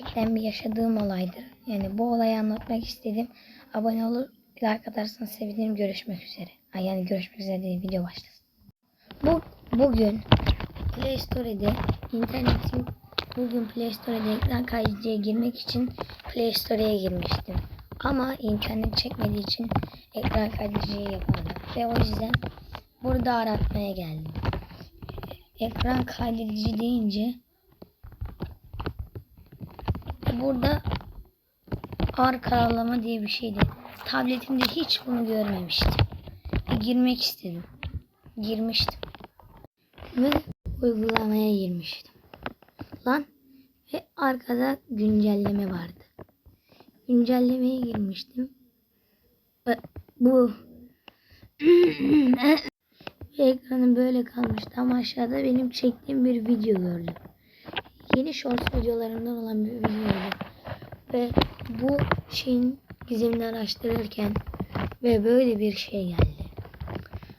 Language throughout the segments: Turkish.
Gerçekten bir yaşadığım olaydır. Yani bu olayı anlatmak istedim. Abone olur, like atarsanız sevinirim. Görüşmek üzere. Ay yani görüşmek üzere değil, video başlasın. Bu, bugün Play Store'de internetin bugün Play Store'da ekran kaydediye girmek için Play Store'ya girmiştim. Ama internet çekmediği için ekran kaydediciyi yapamadım. Ve o yüzden burada aratmaya geldim. Ekran kaydedici deyince burada ağır kararlama diye bir şeydi. Tabletimde hiç bunu görmemiştim. Ve girmek istedim. Girmiştim. Ve uygulamaya girmiştim. Lan ve arkada güncelleme vardı. Güncellemeye girmiştim. Bu ve ekranı böyle kalmıştı ama aşağıda benim çektiğim bir video gördüm. Yeni shorts videolarımdan olan bir videoydu. Ve bu şeyin gizemini araştırırken ve böyle bir şey geldi.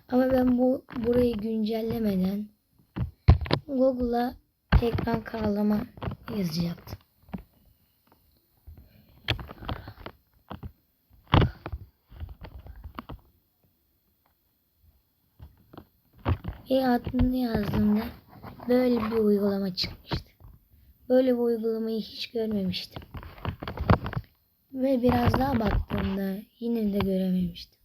Ama ben bu burayı güncellemeden Google'a ekran karalama yazacaktım. Ve adını yazdığımda böyle bir uygulama çıkmıştı. Böyle bir uygulamayı hiç görmemiştim. Ve biraz daha baktığımda yine de görememiştim.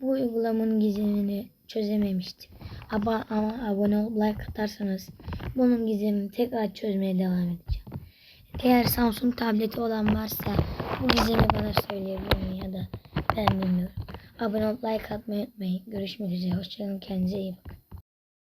Bu uygulamanın gizemini çözememiştim. Ama, ama abone olup like atarsanız bunun gizemini tekrar çözmeye devam edeceğim. Eğer Samsung tableti olan varsa bu gizemi bana söyleyebilir ya da ben bilmiyorum. Abone olup like atmayı unutmayın. Görüşmek üzere. Hoşçakalın. Kendinize iyi bakın.